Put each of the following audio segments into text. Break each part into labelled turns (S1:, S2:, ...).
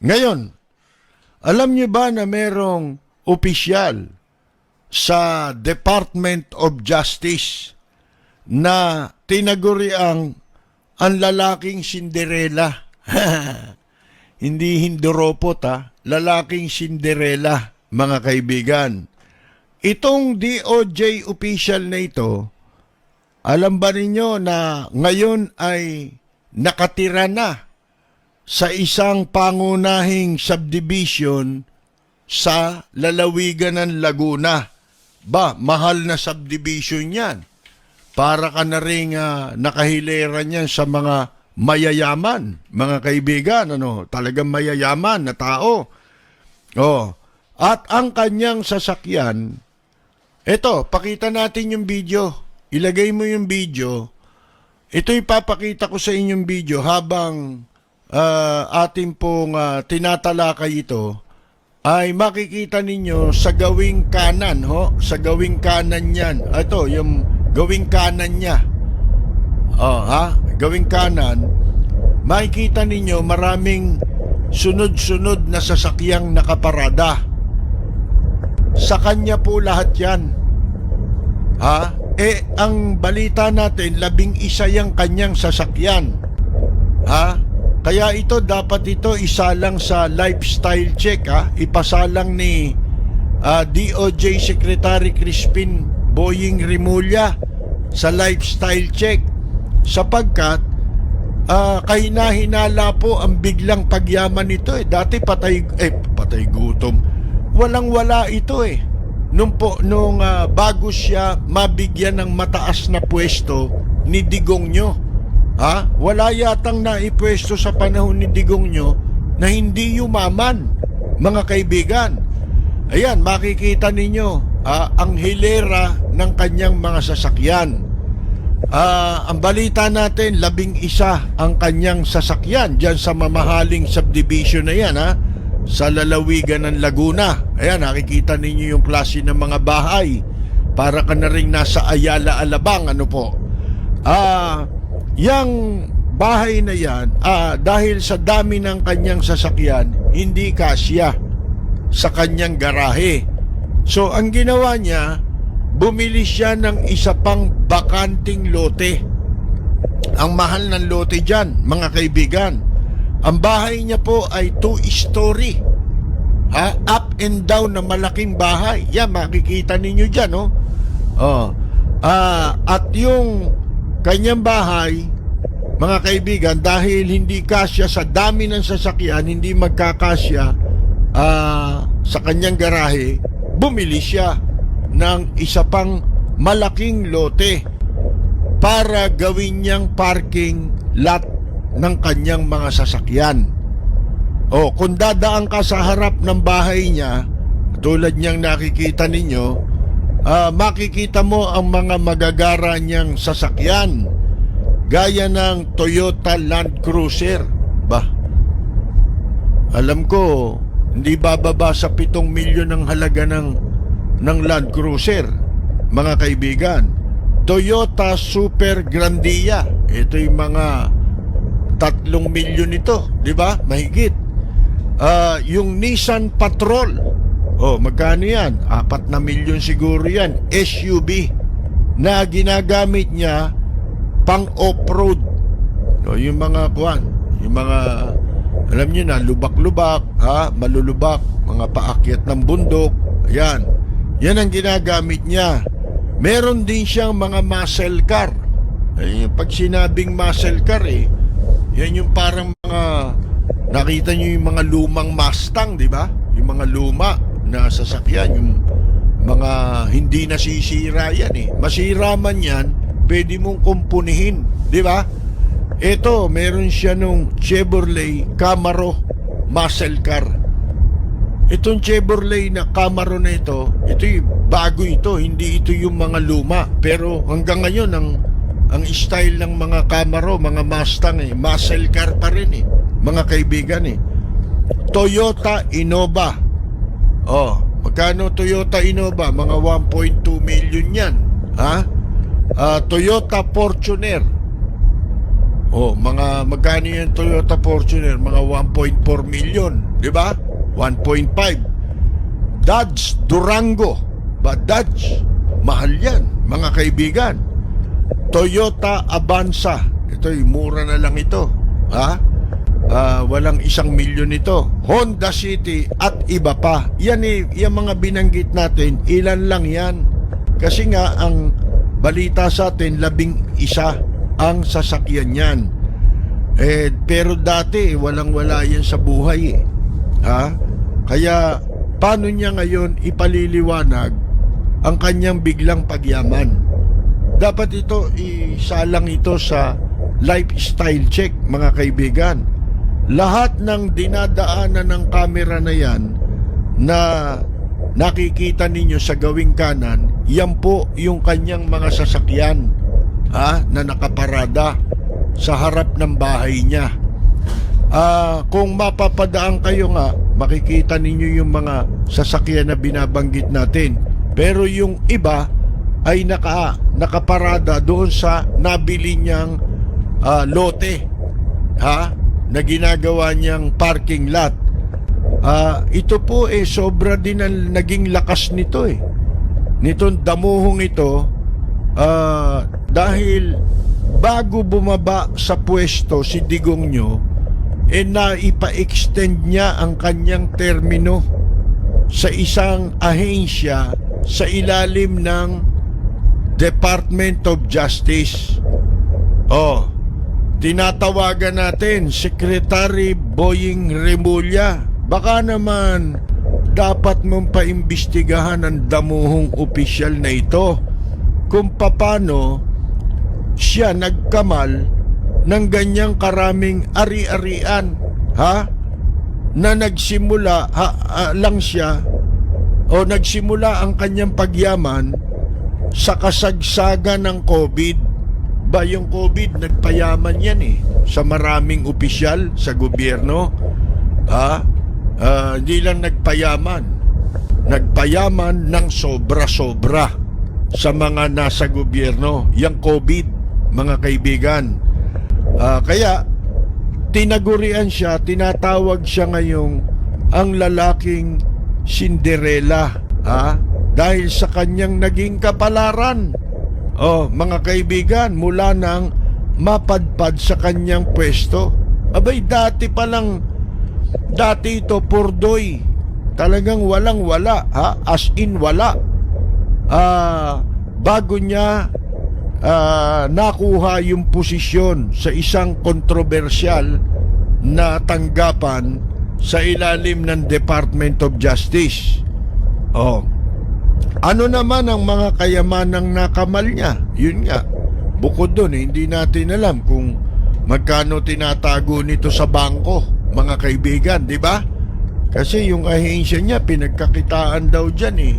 S1: Ngayon, alam niyo ba na merong opisyal sa Department of Justice na tinaguri ang ang lalaking Cinderella. Hindi Hinduropot ha, lalaking Cinderella, mga kaibigan. Itong DOJ official na ito, alam ba ninyo na ngayon ay nakatira na sa isang pangunahing subdivision sa lalawigan ng Laguna. Ba, mahal na subdivision yan. Para ka na rin ah, nakahilera niyan sa mga mayayaman, mga kaibigan, ano, talagang mayayaman na tao. Oh, at ang kanyang sasakyan, eto, pakita natin yung video. Ilagay mo yung video. Ito ipapakita ko sa inyong video habang ah, ating pong ah, tinatalakay ito ay makikita ninyo sa gawing kanan ho. Sa gawing kanan niyan ito yung gawing kanan niya. Oh ha? Gawing kanan makikita ninyo maraming sunod-sunod na sasakyang nakaparada. Sa kanya po lahat yan. Ha? Eh ang balita natin labing isa yung kanyang sasakyan. Ha kaya ito dapat ito isalang sa lifestyle check ha. Ipasalang ni ah, DOJ Secretary Crispin Boying Rimulya sa lifestyle check sapagkat ah, kahina-hinala po ang biglang pagyaman nito eh. Dati patay eh patay gutom. Walang-wala ito eh. Nung po nung ah, bago siya mabigyan ng mataas na pwesto ni Digong nyo. Ha? Wala yatang naipwesto sa panahon ni Digong nyo na hindi yumaman, mga kaibigan. Ayan, makikita ninyo ah, ang hilera ng kanyang mga sasakyan. Ah, ang balita natin, labing isa ang kanyang sasakyan dyan sa mamahaling subdivision na yan, ha? sa lalawigan ng Laguna. Ayan, nakikita ninyo yung klase ng mga bahay. Para ka na rin nasa Ayala, Alabang, ano po. Ah, yang bahay na yan, ah, dahil sa dami ng kanyang sasakyan, hindi kasya sa kanyang garahe. So, ang ginawa niya, bumili siya ng isa pang bakanting lote. Ang mahal ng lote dyan, mga kaibigan. Ang bahay niya po ay two-story. Ha? Up and down na malaking bahay. Yan, makikita ninyo dyan, no? Oh. Ah, at yung kanyang bahay, mga kaibigan, dahil hindi kasya sa dami ng sasakyan, hindi magkakasya ah, sa kanyang garahe, bumili siya ng isa pang malaking lote para gawin niyang parking lot ng kanyang mga sasakyan. O, kung dadaan ka sa harap ng bahay niya, tulad niyang nakikita ninyo, ah, makikita mo ang mga magagara niyang sasakyan. Gaya ng Toyota Land Cruiser. Ba, alam ko, hindi bababa sa 7 milyon ang halaga ng, ng Land Cruiser, mga kaibigan. Toyota Super Grandia. Ito yung mga tatlong milyon ito, di ba? Mahigit. Ah, yung Nissan Patrol. Oh, magkano yan? Apat na milyon siguro yan. SUV na ginagamit niya pang off-road. So, yung mga kuwan, yung mga alam niyo na lubak-lubak, ha, malulubak, mga paakyat ng bundok. Ayan. Yan ang ginagamit niya. Meron din siyang mga muscle car. Ay, pag sinabing muscle car eh, yan yung parang mga nakita niyo yung mga lumang Mustang, di ba? Yung mga luma na sasakyan, yung mga hindi nasisira yan eh. Masira man yan, pwede mong kumpunihin, di ba? Ito, meron siya nung Chevrolet Camaro muscle car. Itong Chevrolet na Camaro na ito, ito bago ito, hindi ito yung mga luma. Pero hanggang ngayon, ang, ang style ng mga Camaro, mga Mustang eh, muscle car pa rin eh, mga kaibigan eh. Toyota Innova. Oh, magkano Toyota Innova? Mga 1.2 million yan. Ha? Ah, Toyota Fortuner. Oh, mga magkano yan Toyota Fortuner? Mga 1.4 million. di ba? 1.5. Dodge Durango. Ba Dodge? Mahal yan, mga kaibigan. Toyota Avanza. Ito'y mura na lang ito. Ha? Ah, walang isang milyon ito. Honda City at iba pa. Yan eh, yung mga binanggit natin, ilan lang yan. Kasi nga, ang balita sa atin, labing isa ang sasakyan yan. Eh, pero dati, walang-wala yan sa buhay eh. Ha? Kaya, paano niya ngayon ipaliliwanag ang kanyang biglang pagyaman? Dapat ito, isalang ito sa lifestyle check, mga kaibigan. Lahat ng dinadaanan ng kamera na yan na nakikita ninyo sa gawing kanan, yan po yung kanyang mga sasakyan ha, na nakaparada sa harap ng bahay niya. Ah, kung mapapadaan kayo nga, makikita ninyo yung mga sasakyan na binabanggit natin. Pero yung iba ay naka nakaparada doon sa nabili niyang ah, lote. Ha? Na ginagawa niyang parking lot. Ah, ito po eh sobra din ang naging lakas nito eh. Nitong damuhong ito ah, dahil bago bumaba sa pwesto si Digong nyo, eh naipa-extend niya ang kanyang termino sa isang ahensya sa ilalim ng Department of Justice. Oh, tinatawagan natin Secretary Boying Remulla. Baka naman dapat mong paimbestigahan ang damuhong opisyal na ito kung papano siya nagkamal ng ganyang karaming ari-arian, ha? Na nagsimula ha, ah, lang siya o nagsimula ang kanyang pagyaman sa kasagsagan ng COVID. Ba yung COVID nagpayaman yan eh sa maraming opisyal sa gobyerno. Ha? Ah, hindi lang nagpayaman. Nagpayaman ng sobra-sobra sa mga nasa gobyerno. Yang COVID, mga kaibigan. Ah, kaya tinagurian siya, tinatawag siya ngayong ang lalaking Cinderella, ha? Dahil sa kanyang naging kapalaran. Oh, mga kaibigan, mula nang mapadpad sa kanyang pwesto. Abay, dati pa lang, dati ito purdoy. Talagang walang wala, ha? As in wala. Ah, bago niya ah, nakuha yung posisyon sa isang kontrobersyal na tanggapan sa ilalim ng Department of Justice. Oh. Ano naman ang mga kayamanang nakamal niya? Yun nga. Bukod doon, hindi natin alam kung magkano tinatago nito sa bangko, mga kaibigan, di ba? Kasi yung ahensya niya, pinagkakitaan daw dyan eh.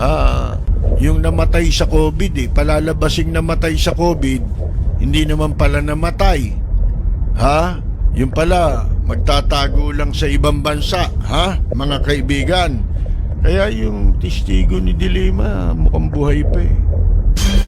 S1: Ah, yung namatay sa COVID eh, palalabasing namatay sa COVID, hindi naman pala namatay. Ha? Yung pala, magtatago lang sa ibang bansa, ha? Mga kaibigan. Kaya yung testigo ni Dilima, mukhang buhay pa eh.